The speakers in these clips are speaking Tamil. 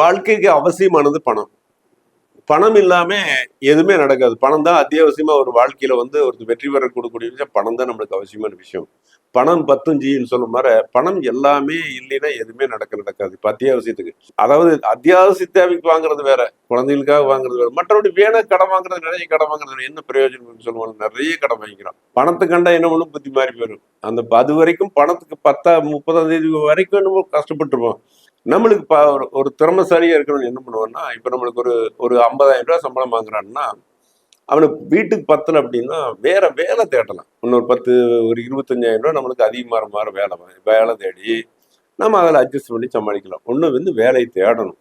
வாழ்க்கைக்கு அவசியமானது பணம். பணம் இல்லாம எதுவுமே நடக்காது. பணம் தான் அத்தியாவசியமா ஒரு வாழ்க்கையில வந்து ஒரு வெற்றி பெற கொடுக்கக்கூடிய விஷயம். பணம் தான் நம்மளுக்கு அவசியமான விஷயம். பணம் பத்தும் ஜின்னு சொல்லும் மாதிரி பணம் எல்லாமே இல்லைன்னா எதுவுமே நடக்க நடக்காது. இப்போ அத்தியாவசியத்துக்கு. அதாவது அத்தியாவசிய தேவைக்கு வாங்குறது வேற குழந்தைகளுக்காக வாங்குறது வேற. மற்றபடி வேணா கடன் வாங்குறது நிறைய கடன் வாங்குறது என்ன பிரயோஜனம் சொல்லுவாங்க? நிறைய கடன் வாங்கிக்கிறோம். பணத்தை கண்டா என்ன ஒன்றும் புத்தி மாறி போயிடும் அந்த அது வரைக்கும் பணத்துக்கு பத்தா முப்பதாம் தேதி வரைக்கும் நம்ம கஷ்டப்பட்டுருப்போம். நம்மளுக்கு ப- ஒரு- ஒரு திறமைசாலியா இருக்கணும்னு என்ன பண்ணுவோன்னா இப்போ நம்மளுக்கு ஒரு ஒரு ஐம்பதாயிரம் ரூபாய் சம்பளம் வாங்குறான்னா அவனுக்கு வீட்டுக்கு பத்தலை அப்படின்னா வேற வேலை தேடலாம் இன்னொரு பத்து ஒரு இருபத்தஞ்சாயிரம் ரூபா நம்மளுக்கு அதிகமாக மாற வேலை வேலை தேடி நம்ம அதில் அட்ஜஸ்ட் பண்ணி சமாளிக்கலாம். ஒன்று வந்து வேலையை தேடணும்.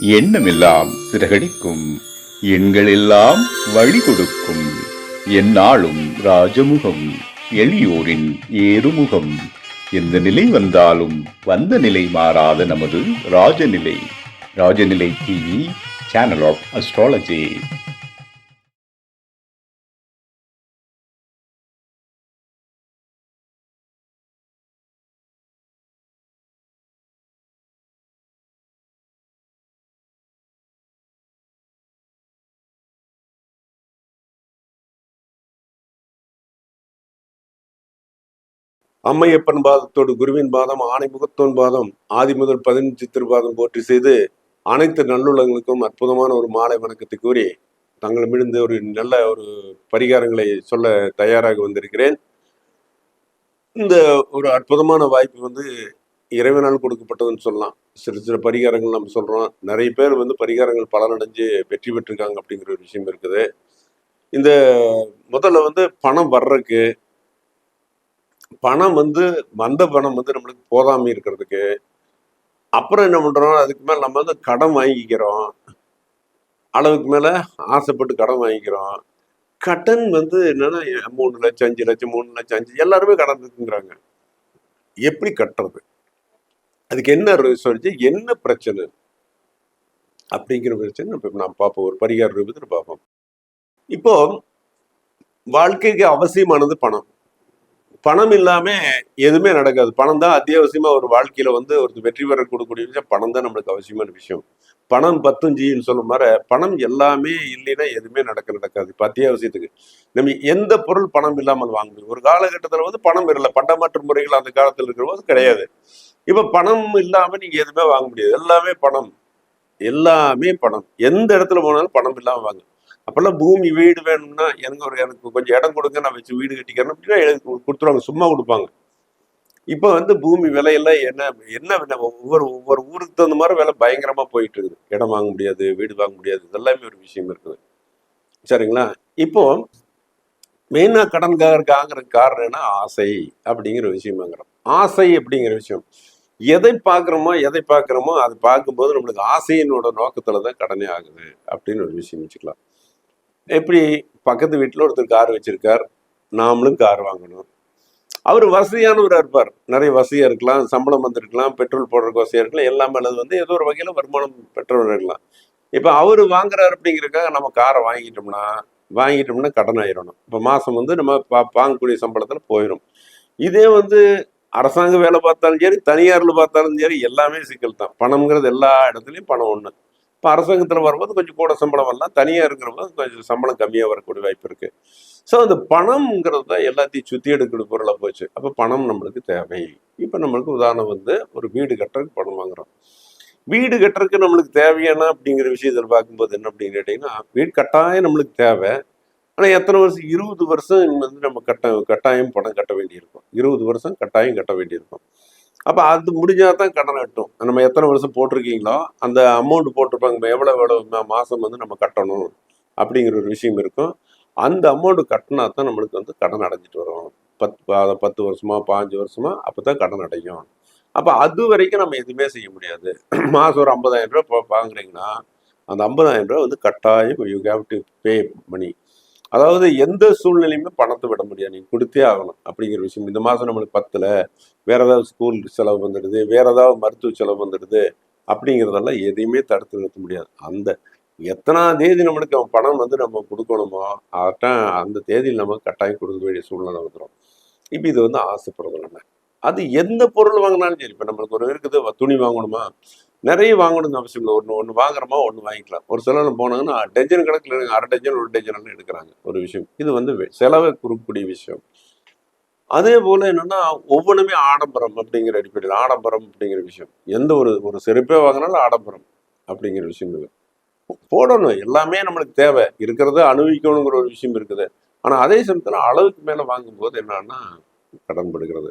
எண்ணமெல்லாம் சிறகடிக்கும். எண்களெல்லாம் வழி கொடுக்கும். என்னாலும் ராஜமுகம். எளியோரின் ஏறுமுகம். எந்த நிலை வந்தாலும் வந்த நிலை மாறாத நமது Rajanilai. Rajanilai TV channel of astrology Ammaiyappan பாதத்தோடு குருவின் பாதம் ஆணை முகத்தோன் பாதம் ஆதி முதல் பதினஞ்சு திருபாதம் போற்றி செய்து அனைத்து நல்லுள்ளங்களுக்கும் அற்புதமான ஒரு மாலை வணக்கத்தை கூறி தங்களிடமிருந்து ஒரு நல்ல ஒரு பரிகாரங்களை சொல்ல தயாராக வந்திருக்கிறேன். இந்த ஒரு அற்புதமான வாய்ப்பு வந்து இறைவனால் கொடுக்கப்பட்டதுன்னு சொல்லலாம். சிறு சிறு பரிகாரங்கள் நம்ம சொல்கிறோம் நிறைய பேர் வந்து பரிகாரங்கள் பலனடைஞ்சு வெற்றி பெற்றிருக்காங்க அப்படிங்கிற ஒரு விஷயம் இருக்குது. இந்த முதல்ல வந்து பணம் வர்றதுக்கு பணம் வந்து வந்த பணம் வந்து நம்மளுக்கு போதாம இருக்கிறதுக்கு அப்புறம் என்ன பண்றோம்? அதுக்கு மேல நம்ம வந்து கடன் வாங்கிக்கிறோம். அளவுக்கு மேல ஆசைப்பட்டு கடன் வாங்கிக்கிறோம். கடன் வந்து என்னன்னா மூணு லட்சம் அஞ்சு லட்சம் மூணு லட்சம் அஞ்சு எல்லாருமே கடன் இருக்குங்கிறாங்க எப்படி கட்டுறது? அதுக்கு என்ன சொல்லிச்சு என்ன பிரச்சனை? அப்படிங்கிற பிரச்சனை இப்போ நாம் பார்ப்போம். ஒரு பரிகார ரூபத்தில் பார்ப்போம். இப்போ வாழ்க்கைக்கு அவசியமானது பணம். பணம் இல்லாம எதுவுமே நடக்காது. பணம் தான் அத்தியாவசியமா ஒரு வாழ்க்கையில வந்து ஒரு வெற்றி பெற கொடுக்கக்கூடிய விஷயம். பணம் தான் நம்மளுக்கு அவசியமான விஷயம். பணம் பத்தும் ஜின்னு சொல்லும் மாதிரி பணம் எல்லாமே இல்லைன்னா எதுவுமே நடக்க நடக்காது. இப்ப அத்தியாவசியத்துக்கு. நம்ம எந்த பொருள் பணம் இல்லாமல் வாங்குது ஒரு காலகட்டத்துல வந்து பணம் இல்லை பண்டமாற்று முறைகள் அந்த காலத்துல இருக்கிற போது கிடையாது. இப்ப பணம் இல்லாம நீங்க எதுவுமே வாங்க முடியாது. எல்லாமே பணம். எல்லாமே பணம். எந்த இடத்துல போனாலும் பணம் இல்லாம வாங்க. அப்பெல்லாம் பூமி வீடு வேணும்னா எனக்கு ஒரு எனக்கு கொஞ்சம் இடம் கொடுங்க நான் வச்சு வீடு கட்டிக்கிறேன் அப்படின்னா எனக்கு கொடுத்துருவாங்க சும்மா கொடுப்பாங்க. இப்போ வந்து பூமி விலையெல்லாம் என்ன என்ன விலை? ஒவ்வொரு ஒவ்வொரு ஊருக்கு தகுந்த மாதிரி விலை பயங்கரமா போயிட்டு இருக்குது இடம் வாங்க முடியாது வீடு வாங்க முடியாது இதெல்லாமே ஒரு விஷயம் இருக்குது. சரிங்களா? இப்போ மெயினாக கடன்காரருக்காங்கிற காரணம் என்ன? ஆசை அப்படிங்கிற விஷயம் வாங்குறோம். ஆசை அப்படிங்கிற விஷயம். எதை பார்க்குறோமோ எதை பார்க்குறோமோ அது பார்க்கும்போது நம்மளுக்கு ஆசையினோட நோக்கத்தில் தான் கடனே ஆகுது அப்படின்னு ஒரு விஷயம் வச்சுக்கலாம். எப்படி பக்கத்து வீட்டில் ஒருத்தர் கார் வச்சுருக்கார் நாமளும் கார் வாங்கணும். அவர் வசதியானவராக இருப்பார். நிறைய வசதியாக இருக்கலாம் சம்பளம் வந்திருக்கலாம் பெட்ரோல் போடுறதுக்கு வசதியாக இருக்கலாம் எல்லாமே அல்லது வந்து ஏதோ ஒரு வகையில் வருமானம் பெற்றவர் இருக்கலாம். இப்போ அவர் வாங்குறாரு அப்படிங்கிறக்காக நம்ம காரை வாங்கிட்டோம்னா வாங்கிட்டோம்னா கடன் ஆயிடணும் இப்போ மாதம் வந்து நம்ம பா வாங்கக்கூடிய சம்பளத்தில் போயிடும் இதே வந்து அரசாங்க வேலை பார்த்தாலும் சரி தனியாரில் பார்த்தாலும் சரி எல்லாமே சிக்கல் தான் பணம்ங்கிறது எல்லா இடத்துலையும் பணம் ஒன்று இப்போ அரசாங்கத்தில் வரும்போது கொஞ்சம் கூட சம்பளம் வரலாம். தனியாக இருக்கிறவங்க கொஞ்சம் சம்பளம் கம்மியாக வரக்கூடிய வாய்ப்பு இருக்குது ஸோ அந்த பணம்ங்கிறது தான் எல்லாத்தையும் சுற்றி எடுக்கிற பொருளாக போச்சு. அப்போ பணம் நம்மளுக்கு தேவை இப்போ நம்மளுக்கு உதாரணம் வந்து ஒரு வீடு கட்டுறதுக்கு பணம் வாங்குறோம். வீடு கட்டுறதுக்கு நம்மளுக்கு தேவையான அப்படிங்கிற விஷயத்தில் பார்க்கும்போது என்ன அப்படின்னு கேட்டிங்கன்னா வீடு கட்டாயம் நம்மளுக்கு தேவை. ஆனால் எத்தனை வருஷம்? இருபது வருஷம் வந்து நம்ம கட்ட கட்டாயம் பணம் கட்ட வேண்டியிருக்கும். இருபது வருஷம் கட்டாயம் கட்ட வேண்டியிருக்கும். அப்போ அது முடிஞ்சால் தான் கடன் கட்டும் நம்ம எத்தனை வருஷம் போட்டிருக்கீங்களோ அந்த அமௌண்ட் போட்டிருப்பாங்க. எவ்வளோ எவ்வளோ மாதம் வந்து நம்ம கட்டணும் அப்படிங்கிற ஒரு விஷயம் இருக்கும். அந்த அமௌண்ட் கட்டினா தான் நம்மளுக்கு வந்து கடன் அடைஞ்சிட்டு வரும். பத்து பத்து வருஷமா பாஞ்சு வருஷமா அப்போ தான் கடன் அடையும். அப்போ அது வரைக்கும் நம்ம எதுவுமே செய்ய முடியாது. மாதம் ஒரு ஐம்பதாயிரம் ரூபாய் வாங்குறீங்கன்னா அந்த ஐம்பதாயிரம் ரூபாய் வந்து கட்டாயம் you have to pay money அதாவது எந்த சூழ்நிலையுமே பணத்தை விட முடியாது. நீங்க கொடுத்தே ஆகணும் அப்படிங்கிற விஷயம். இந்த மாதம் நம்மளுக்கு பத்தல வேற ஏதாவது ஸ்கூல் செலவு வந்துடுது வேற ஏதாவது மருத்துவ செலவு வந்துடுது அப்படிங்கிறதெல்லாம் எதையுமே தடுத்து நிறுத்த முடியாது. அந்த எத்தனாம் தேதி நம்மளுக்கு அவன் பணம் வந்து நம்ம கொடுக்கணுமோ அதான் அந்த தேதியில் நம்ம கட்டாயம் கொடுக்க வேண்டிய சூழ்நிலை வந்துடும் இப்போ இது வந்து ஆசைப்படுறது நம்ம அது எந்த பொருள் வாங்கினாலும் சரி இப்போ நம்மளுக்கு ஒரு இருக்குது துணி வாங்கணுமா? நிறைய வாங்கணும்னு அவசியம் இல்லை. ஒன்று ஒன்று வாங்குறோமா ஒன்று வாங்கிக்கலாம். ஒரு சிலர் போனாங்கன்னா டஜன் கணக்கில் அரை டஜன் ஒரு டஜன் எடுக்கிறாங்க. ஒரு விஷயம். இது வந்து செலவை குறுக்கக்கூடிய விஷயம். அதே போல் என்னென்னா ஒவ்வொன்றுமே ஆடம்பரம் அப்படிங்கிற அடிப்படையில் ஆடம்பரம் அப்படிங்கிற விஷயம். எந்த ஒரு ஒரு செருப்பே வாங்கினாலும் ஆடம்பரம் அப்படிங்கிற விஷயம் இல்லை. போடணும். எல்லாமே நம்மளுக்கு தேவை. இருக்கிறத அனுபவிக்கணுங்கிற ஒரு விஷயம் இருக்குது. ஆனால் அதே சமயத்தில் அளவுக்கு மேலே வாங்கும்போது என்னன்னா கடன்படுகிறது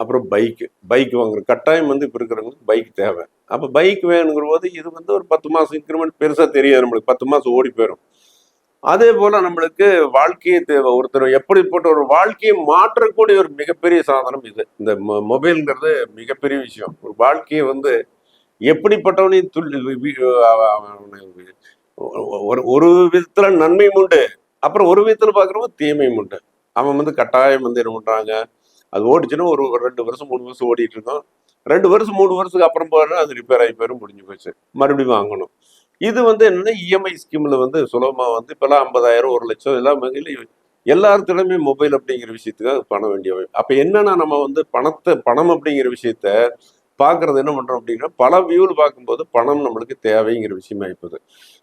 அப்புறம் பைக்கு பைக் வாங்குற கட்டாயம் வந்து இப்போ இருக்கிறவங்களுக்கு பைக் தேவை. அப்போ பைக் வேணுங்கிற போது இது வந்து ஒரு பத்து மாதம் இன்க்ரிமெண்ட் பெருசாக தெரியாது நம்மளுக்கு. பத்து மாதம் ஓடி போயிடும் அதே போல் நம்மளுக்கு வாழ்க்கையை தேவை. ஒருத்தர் எப்படிப்பட்ட ஒரு வாழ்க்கையை மாற்றக்கூடிய ஒரு மிகப்பெரிய சாதனம் இது. இந்த மொ- மொபைல்ங்கிறது மிகப்பெரிய விஷயம். ஒரு வாழ்க்கையை வந்து எப்படிப்பட்டவனையும் துள்ளி ஒரு ஒரு விதத்தில் நன்மையும் உண்டு. அப்புறம் ஒரு விதத்தில் பார்க்குறவங்க தீமையும் உண்டு. அவன் வந்து கட்டாயம் வந்து என்ன பண்ணுறாங்க அது ஓடிச்சுன்னா ஒரு ரெண்டு வருஷம் மூணு வருஷம் ஓடிட்டு இருக்கோம் ரெண்டு வருஷம் மூணு வருஷத்துக்கு அப்புறம் போனால் அது ரிப்பேர் ஆகி போயிடும் முடிஞ்சு போச்சு. மறுபடியும் வாங்கணும். இது வந்து என்னன்னா இஎம்ஐ ஸ்கீம்ல வந்து சுலபமா வந்து இப்போலாம் ஐம்பதாயிரம் ஒரு லட்சம் எல்லாம் எல்லாத்துலையுமே மொபைல் அப்படிங்கிற விஷயத்துக்காக பணம் வேண்டியவை அப்ப என்னன்னா நம்ம வந்து பணத்தை பணம் அப்படிங்கிற விஷயத்த பார்க்கறது என்ன பண்ணுறோம் அப்படின்னா பல வியூவில் பார்க்கும்போது பணம் நம்மளுக்கு தேவைங்கிற விஷயம் ஆயிப்போகுது.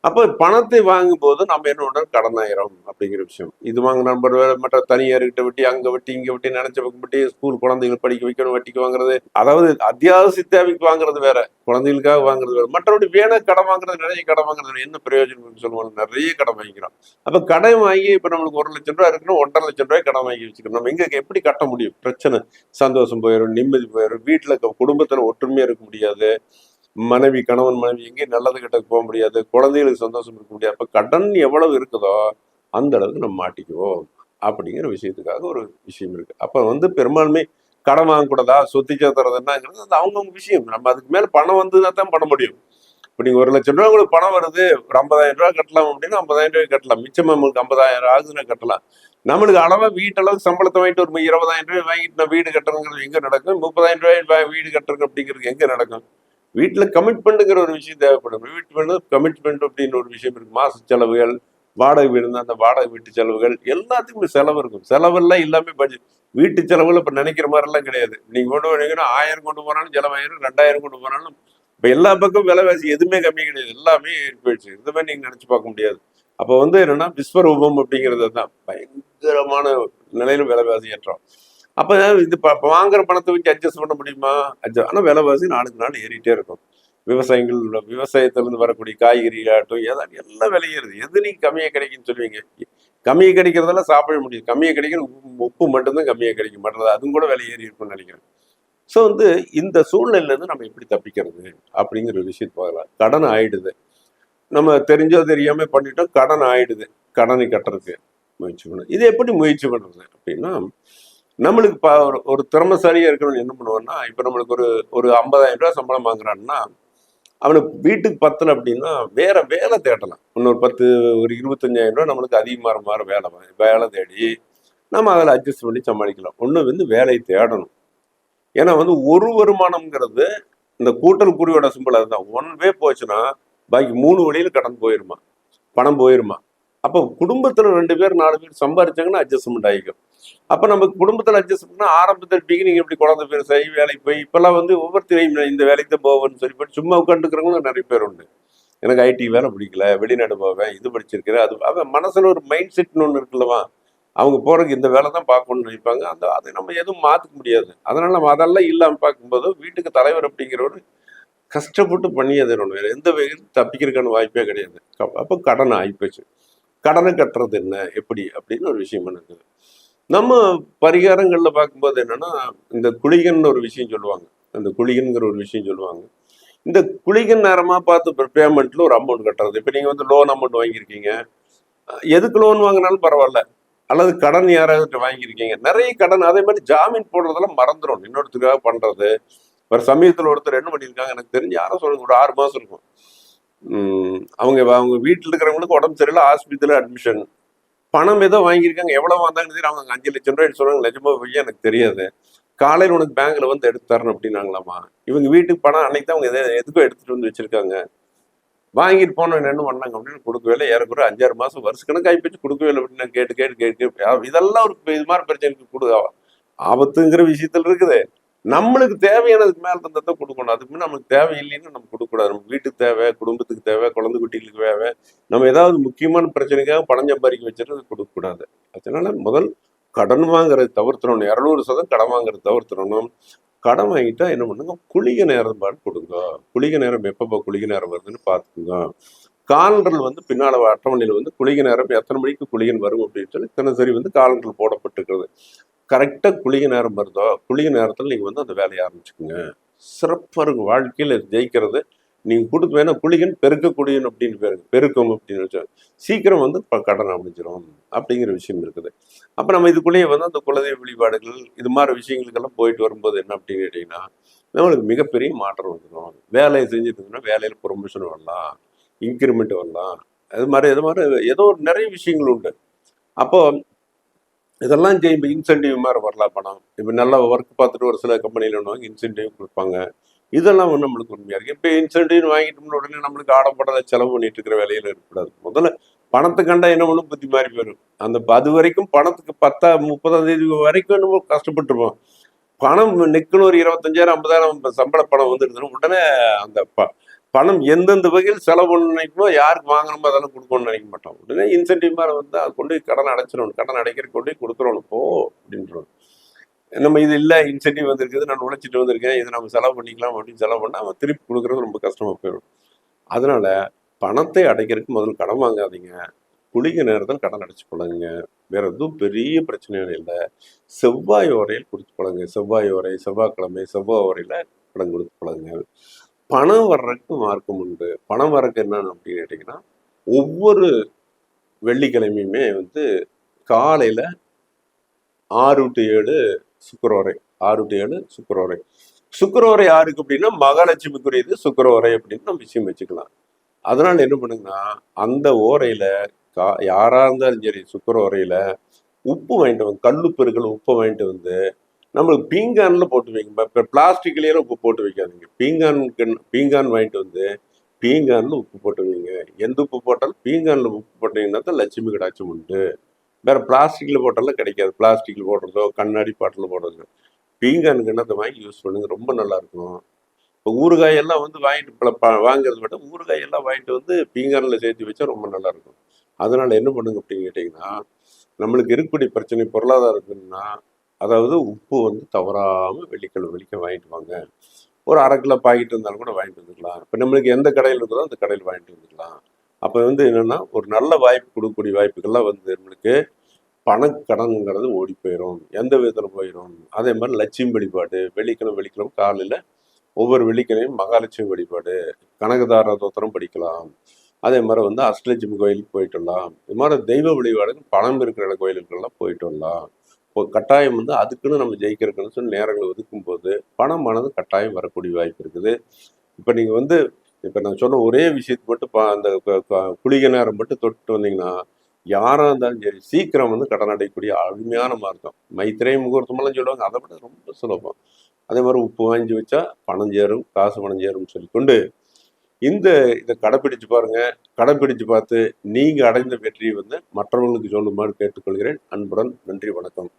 அப்போ பணத்தை வாங்கும்போது நம்ம என்ன பண்ணுறோம் கடனாயிரம் அப்படிங்கிற விஷயம். இது வாங்க நண்பர் மற்ற தனியார்கிட்ட வெட்டி அங்கே வெட்டி இங்கே வெட்டி நினைச்ச பக்கம் வெட்டி ஸ்கூல் குழந்தைகள் படிக்க வைக்கணும் வட்டிக்கு வாங்குறது. அதாவது அத்தியாவசிய தேவைக்கு வாங்குறது வேற. குழந்தைகளுக்காக வாங்குறது வேற. மற்றபடி வேணா கடன் வாங்குறது நிறைய கடன் வாங்குறது என்ன பிரயோஜனம் சொல்லுவாங்க? நிறைய கடன் வாங்கிக்கிறோம். அப்போ கடன் வாங்கி இப்போ நம்மளுக்கு ஒரு லட்சம் ரூபாய் இருக்குன்னு ஒன்றரை லட்சம் ரூபாய் கடன் வாங்கி வச்சுக்கணும். நம்ம எங்கே எப்படி கட்ட முடியும்? பிரச்சனை. சந்தோஷம் போயிடும் நிம்மதி போயிடும் வீட்டில் குடும்பத்தில் ஒற்றுமையா இருக்க முடியாது. மனைவி கணவன் மனைவி எங்கேயும் நல்லது கிட்டக்கு போக முடியாது. குழந்தைகளுக்கு சந்தோஷம் இருக்க முடியாது. அப்ப கடன் எவ்வளவு இருக்குதோ அந்த அளவுக்கு நம்ம மாட்டிக்குவோம். அப்படிங்கிற விஷயத்துக்காக ஒரு விஷயம் இருக்கு. அப்ப வந்து பெரும்பான்மை கடன் வாங்கக்கூடாதா? சொத்து சேர்த்துறதுன்னாங்கிறது அது அவங்கவுங்க விஷயம். நம்ம அதுக்கு மேல பணம் வந்ததுன்னா தான் பண்ண முடியும். இப்போ நீங்கள் ஒரு லட்சம் ரூபா உங்களுக்கு பணம் வருது ஒரு ஐம்பதாயிரம் ரூபாய் கட்டலாம் அப்படின்னா ஐம்பதாயிரம் ரூபாய் கட்டலாம். மிச்சம் நம்மளுக்கு ஐம்பதாயிரம் ஆகுதுன்னா கட்டலாம். நம்மளுக்கு அளவா வீட்டளவு சம்பளத்தை வாங்கிட்டு ஒரு இருபதாயிரம் ரூபாய் வாங்கிட்டு நான் வீடு கட்டுறதுங்கிறது எங்க நடக்கும்? முப்பதாயிரம் ரூபாய் வீடு கட்டுறது அப்படிங்கிறது எங்க நடக்கும்? வீட்டுல கமிட்மெண்ட்டுங்கிற ஒரு விஷயம் தேவைப்படும். வீட்டு கமிட்மெண்ட் அப்படின்னு ஒரு விஷயம் இருக்கு. மாச செலவுகள் வாடகை வீடு அந்த வாடகை வீட்டு செலவுகள் எல்லாத்துக்குமே செலவு இருக்கும். செலவெல்லாம் எல்லாமே பட்ஜெட் வீட்டு செலவுல இப்ப நினைக்கிற மாதிரி எல்லாம் கிடையாது. நீங்க கொண்டு போனீங்கன்னா ஆயிரம் கொண்டு போனாலும் செலவாயிரம் ரெண்டாயிரம் கொண்டு போனாலும் இப்ப எல்லா பக்கம் விலைவாசி எதுவுமே கம்மி கிடையாது. எல்லாமே ஏறி போயிடுச்சு. இந்த மாதிரி நீங்க நினைச்சு பார்க்க முடியாது. அப்ப வந்து என்னன்னா விஸ்வரூபம் அப்படிங்கிறது தான் பயங்கரமான நிலையில விலைவாசி ஏற்றம். அப்ப இது ப- வாங்குற பணத்தை வச்சு அட்ஜஸ்ட் பண்ண முடியுமா? அட்ஜஸ்ட் ஆனா விலைவாசி நாளுக்கு நாள் ஏறிட்டே இருக்கும். விவசாயிகள் விவசாயத்திலிருந்து வரக்கூடிய காய்கறி ஆகட்டும் ஏதாவது எல்லாம் விளையிறது எது நீங்க கம்மியா கிடைக்குன்னு சொல்லுவீங்க? கம்மியா கிடைக்கிறதெல்லாம் சாப்பிட முடியும் கம்மியா கிடைக்கிற உப்பு- உப்பு மட்டும்தான் கம்மியா கிடைக்கும். மற்றது அதுவும் கூட விலை ஏறி இருக்கும்னு நினைக்கிறேன். ஸோ வந்து இந்த சூழ்நிலையிலேருந்து நம்ம எப்படி தப்பிக்கிறது அப்படிங்கிற விஷயத்து பார்க்கலாம். கடன் ஆயிடுது. நம்ம தெரிஞ்சோ தெரியாமல் பண்ணிட்டோம் கடன் ஆயிடுது. கடனை கட்டுறதுக்கு முயற்சி பண்ணணும். இது எப்படி முயற்சி பண்ணுறது அப்படின்னா நம்மளுக்கு ப- ஒரு- ஒரு திறமைசாலியா இருக்கிறவன் என்ன பண்ணுவான்னா இப்போ நம்மளுக்கு ஒரு ஒரு ஐம்பதாயிரம் ரூபா சம்பளம் வாங்குறான்னா அவனுக்கு வீட்டுக்கு பத்தலை அப்படின்னா வேற வேலை தேடலாம் இன்னொரு பத்து ஒரு இருபத்தஞ்சாயிரம் ரூபா நம்மளுக்கு அதிகமாக மாற வேலை வேலை தேடி நம்ம அதில் அட்ஜஸ்ட் பண்ணி சமாளிக்கலாம். ஒன்று வந்து வேலையை தேடணும். ஏன்னா வந்து ஒரு வருமானம்ங்கிறது இந்த கூட்டல் குறியோட சிம்பிள் அதுதான். ஒன் வே போச்சுன்னா பாக்கி மூணு வழியில் கடன் போயிருமா? பணம் போயிருமா? அப்போ குடும்பத்தில் ரெண்டு பேர் நாலு பேர் சம்பாரிச்சாங்கன்னா அட்ஜஸ்ட்மெண்ட் ஆகிக்கும் அப்போ நம்ம குடும்பத்தில் அட்ஜஸ்ட்மெண்ட்னா ஆரம்பத்தில் பிகினிங் எப்படி குழந்தை பேர் சரி வேலைக்கு போய் இப்போல்லாம் வந்து ஒவ்வொருத்தரையும் இந்த வேலைக்கு தான் போவேன்னு சொல்லி போட்டு சும்மா உட்காந்துக்கிறவங்களும் நிறைய பேர் உண்டு. எனக்கு ஐடி வேலை பிடிக்கல வெளிநாடு போவேன் இது படிச்சிருக்கிறேன் அது அவன் மனசில் ஒரு மைண்ட் செட்னு ஒன்று இருக்குல்லவா? அவங்க போறதுக்கு இந்த வேலை தான் பார்க்கணும்னு நினைப்பாங்க. அந்த அதை நம்ம எதுவும் மாற்றிக்க முடியாது. அதனால நம்ம அதெல்லாம் இல்லாமல் பார்க்கும்போது வீட்டுக்கு தலைவர் அப்படிங்கிறவர் கஷ்டப்பட்டு பண்ணி அது வேற எந்த வகையில் தப்பிக்கிறதுக்கான வாய்ப்பே கிடையாது. அப்போ கடன் ஆகிப்போச்சு. கடனை கட்டுறது என்ன? எப்படி? அப்படின்னு ஒரு விஷயம் இருக்குது நம்ம பரிகாரங்களில் பார்க்கும்போது என்னென்னா இந்த குளிகன் ஒரு விஷயம் சொல்லுவாங்க. அந்த குளிகன்கிற ஒரு விஷயம் சொல்லுவாங்க. இந்த குளிகன் நேரமாக பார்த்து பேமெண்ட்டில் ஒரு அமௌண்ட் கட்டுறது. இப்போ நீங்கள் வந்து லோன் அமௌண்ட் வாங்கியிருக்கீங்க. எதுக்கு லோன் வாங்கினாலும் பரவாயில்ல. அல்லது கடன் யாராவது வாங்கியிருக்கீங்க. நிறைய கடன் அதே மாதிரி ஜாமீன் போடுறதெல்லாம் மறந்துடும் இன்னொருத்தருக்காக பண்றது. ஒரு சமயத்தில் ஒருத்தர் என்ன பண்ணியிருக்காங்க? எனக்கு தெரிஞ்சு யாரும் சொல்லுங்க ஒரு ஆறு மாதம் இருக்கும். அவங்க அவங்க வீட்டில் இருக்கிறவங்களுக்கு உடம்பு சரியில்லை. ஆஸ்பத்திரியில் அட்மிஷன். பணம் ஏதோ வாங்கியிருக்காங்க. எவ்வளோ வந்தாங்கன்னு தெரியும் அவங்க அஞ்சு லட்சம் ரூபாய் சொல்கிறாங்க நிஜமா போய் எனக்கு தெரியாது. காலையில் உனக்கு பேங்கில் வந்து எடுத்து தரணும் அப்படின்னாங்களாமா? இவங்க வீட்டுக்கு பணம் அன்னைக்கு தான் அவங்க எதுக்கும் எடுத்துகிட்டு வந்து வச்சுருக்காங்க. வாங்கிட்டு போனோம் என்ன பண்ணாங்க அப்படின்னு கொடுக்கவே இல்லை. ஏறக்குற அஞ்சாறு மாசம் வருஷ கணக்கு கொடுக்கவே இல்லை அப்படின்னு கேட்டு கேட்டு கேட்டு கேட்டு, இதெல்லாம் ஒரு இது மாதிரி பிரச்சனைக்கு கொடு ஆபத்துங்கிற விஷயத்துல இருக்குது. நம்மளுக்கு தேவையானதுக்கு மேல தந்தத்தை கொடுக்கணும். அதுக்கு முன்ன நமக்கு தேவையில்லைன்னு நம்ம கொடுக்கக்கூடாது. நம்ம வீட்டுக்கு தேவை குடும்பத்துக்கு தேவை குழந்தை குட்டிகளுக்கு தேவை. நம்ம ஏதாவது முக்கியமான பிரச்சனைக்காக பணம் சம்பாதிக்க வச்சுட்டு கொடுக்கக்கூடாது. அதனால முதல் கடன் வாங்குறது தவிர்த்துறணும். இரநூறு சதம் கடன் வாங்குறது தவிர்த்துடணும் கடன் வாங்கிட்டா என்ன பண்ணுங்க? குளிக நேரம் பாட்டு கொடுங்க. குளிக நேரம் எப்பப்போ குளிக நேரம் வருதுன்னு பார்த்துக்குங்க. காலண்டரில் வந்து பின்னால் அட்டவணையில் வந்து குளிக நேரம் எத்தனை மணிக்கு குளிகன் வரும் அப்படின்னு சொல்லி தினசரி வந்து காலண்டர் போடப்பட்டிருக்கிறது. கரெக்டாக குளிக நேரம் வருதோ? குளிக நேரத்தில் நீங்கள் வந்து அந்த வேலையை ஆரம்பிச்சுக்கோங்க. சிறப்பாக இருக்கும். வாழ்க்கையில் ஜெயிக்கிறது நீங்கள் கொடுத்து வேணா குளிகன் பெருக்கக்கூடியன் அப்படின்னு பேருங்க பெருக்கம் அப்படின்னு வச்சா சீக்கிரம் வந்து இப்போ கடன் அமைஞ்சிரும் அப்படிங்கிற விஷயம் இருக்குது. அப்போ நம்ம இதுக்குள்ளேயே வந்து அந்த குலதெய்வ வழிபாடுகள் இது மாதிரி விஷயங்களுக்கெல்லாம் போயிட்டு வரும்போது என்ன அப்படின்னு கேட்டிங்கன்னா நம்மளுக்கு மிகப்பெரிய மாற்றம் வந்துடும் வேலையை செஞ்சுட்டு வேலையில் ப்ரொமோஷன் வரலாம் இன்க்ரிமெண்ட் வரலாம். அது மாதிரி இது மாதிரி ஏதோ ஒரு நிறைய விஷயங்கள் உண்டு. அப்போ இதெல்லாம் செய்யும் இப்போ இன்சென்டிவ் மாதிரி வரலாம் பணம். இப்போ நல்லா ஒர்க் பார்த்துட்டு ஒரு சில கம்பெனியில் ஒன்று இன்சென்டிவ் கொடுப்பாங்க. இதெல்லாம் வந்து நம்மளுக்கு உண்மையாக இருக்குது இப்போ இன்சென்டிவ் வாங்கிட்டோம்னு உடனே நம்மளுக்கு ஆடப்படாத செலவு பண்ணிட்டு இருக்கிற வேலையில் இருக்கக்கூடாது. முதல்ல பணத்தை கண்டா என்ன பண்ணும் புத்தி மாறி போயிடும் அந்த அது வரைக்கும் பணத்துக்கு பத்தா முப்பதாம் தேதி வரைக்கும் நம்ம கஷ்டப்பட்டுருப்போம். பணம் நிற்கணும் ஒரு இருபத்தஞ்சாயிரம் ஐம்பதாயிரம் சம்பள பணம் வந்துருந்தோம் உடனே அந்த ப பணம் எந்தெந்த வகையில் செலவு பண்ண நினைக்கணும் யாருக்கு வாங்கணுமோ அதெல்லாம் கொடுக்கணும்னு நினைக்க மாட்டோம். உடனே இன்சென்டிவ் மாதிரி வந்து அது கொண்டு கடன் அடைச்சிடணும். கடன் அடைக்கிற கொண்டு போய் கொடுத்துடணும் போ அப்படின்றோம். நம்ம இது இல்லை இன்சென்டிவ் வந்திருக்குது நான் உழைச்சிட்டு வந்திருக்கேன் இதை நம்ம செலவு பண்ணிக்கலாம் அப்படின்னு செலவு பண்ணால் அவன் திருப்பி கொடுக்குறது ரொம்ப கஷ்டமா போயிடும். அதனால பணத்தை அடைக்கிறதுக்கு முதல்ல கடன் வாங்காதீங்க. குளிக்க நேரத்தில் கடன் அடைச்சு பழகுங்க வேற எதுவும் பெரிய பிரச்சனைகள் இல்லை. செவ்வாய் ஓரையில் கொடுத்து பழகுங்க செவ்வாய் ஓரை செவ்வாய்க்கிழமை செவ்வாய் ஓரையில் கடன் கொடுத்து பழகுங்க பணம் வர்றதுக்கு மார்க்கம் உண்டு. பணம் வர்றதுக்கு என்னன்னு அப்படின்னு கேட்டிங்கன்னா ஒவ்வொரு வெள்ளிக்கிழமையுமே வந்து காலையில் ஆறு டு ஏழு சுக்கரோரை ஆறு டு ஏழு சுக்கரோரை சுக்கரோரை யாருக்கு அப்படின்னா மகாலட்சுமிக்குரியது சுக்கரோரை அப்படின்னு நம்ம விஷயம் வச்சுக்கலாம். அதனால என்ன பண்ணுங்கன்னா அந்த ஓரையில கா யாரா இருந்தாலும் சரி சுக்கரோரையில உப்பு வாங்கிட்டு வந்து கல்லுப்பு இருக்கிற உப்பை வாங்கிட்டு வந்து நம்மளுக்கு பீங்கான்ல போட்டு வைங்க. இப்போ பிளாஸ்டிக்லேயே உப்பு போட்டு வைக்காதீங்க. பீங்கானுக்கு பீங்கான் வாங்கிட்டு வந்து பீங்கான்ல உப்பு போட்டு வைங்க. எந்த உப்பு போட்டாலும் பீங்கான்ல உப்பு போட்டீங்கன்னா தான் லட்சுமி கடாட்சம் உண்டு. வேற பிளாஸ்டிக்ல போட்டாலும் கிடைக்காது. பிளாஸ்டிக்ல போடுறதோ கண்ணாடி பாட்டில் போடுறதோ. பீங்கான் கிண்ணத்தை வாங்கி யூஸ் பண்ணுங்க. ரொம்ப நல்லா இருக்கும் இப்போ ஊறுகாய் எல்லாம் வந்து வாங்கிட்டு ப- வாங்குறத விட ஊறுகாய் எல்லாம் வாங்கிட்டு வந்து பீங்கானில் சேர்த்து வச்சா ரொம்ப நல்லா இருக்கும் அதனால என்ன பண்ணுங்க அப்படின்னு கேட்டிங்கன்னா நம்மளுக்கு இருக்கக்கூடிய பிரச்சனை பொருளாதாரம் அதாவது உப்பு வந்து தவறாமல் வெள்ளிக்கிழமை வெள்ளிக்க வாங்கிட்டு வாங்க. ஒரு அரை கிலோ பாக்கெட் இருந்தாலும் கூட வாங்கிட்டு வந்துக்கலாம். இப்போ நம்மளுக்கு எந்த கடையில் இருக்கிறோ அந்த கடையில் வாங்கிட்டு வந்துக்கலாம். அப்போ வந்து என்னென்னா ஒரு நல்ல வாய்ப்பு கொடுக்கக்கூடிய வாய்ப்புகள்லாம் வந்து நம்மளுக்கு பணக்கடனுங்கிறது ஓடி போயிடும் எந்த விதத்தில் போயிடும் அதே மாதிரி லட்சுமி வழிபாடு வெள்ளிக்கிழமை வெள்ளிக்கிழமை காலையில் ஒவ்வொரு வெள்ளிக்கிழமையும் மகாலட்சுமி வழிபாடு கனகதார தோத்திரம் படிக்கலாம். அதே மாதிரி வந்து அஷ்டலட்சுமி கோயிலுக்கு போயிட்டு வரலாம். இது மாதிரி தெய்வ வழிபாடுக்கு பணம் இருக்கிற கோயிலுக்கெல்லாம் போயிட்டு வரலாம். இப்போ கட்டாயம் வந்து அதுக்குன்னு நம்ம ஜெயிக்கிறதுக்குன்னு சொல்லி நேரங்களை ஒதுக்கும் போது பணமானது கட்டாயம் வரக்கூடிய வாய்ப்பு இருக்குது. இப்போ நீங்கள் வந்து இப்போ நான் சொன்ன ஒரே விஷயத்து மட்டும் அந்த குளிக குளிகை நேரம் மட்டும் தொட்டு வந்தீங்கன்னா யாராக இருந்தாலும் சரி சீக்கிரம் வந்து கடன் அடையக்கூடிய அருமையான மார்க்கம். மைத்திரை முகூர்த்தமெல்லாம் சொல்லுவாங்க. அதை விட ரொம்ப சுலபம். அதே மாதிரி உப்பு வாங்கி வச்சா பணம் சேரும் காசு பணம் சேரும்னு சொல்லிக்கொண்டு இந்த இதை கடைப்பிடிச்சு பாருங்க. கடைப்பிடிச்சு பார்த்து நீங்கள் அடைந்த வெற்றியை வந்து மற்றவர்களுக்கு சொல்லுமாறு கேட்டுக்கொள்கிறேன். அன்புடன் நன்றி வணக்கம்.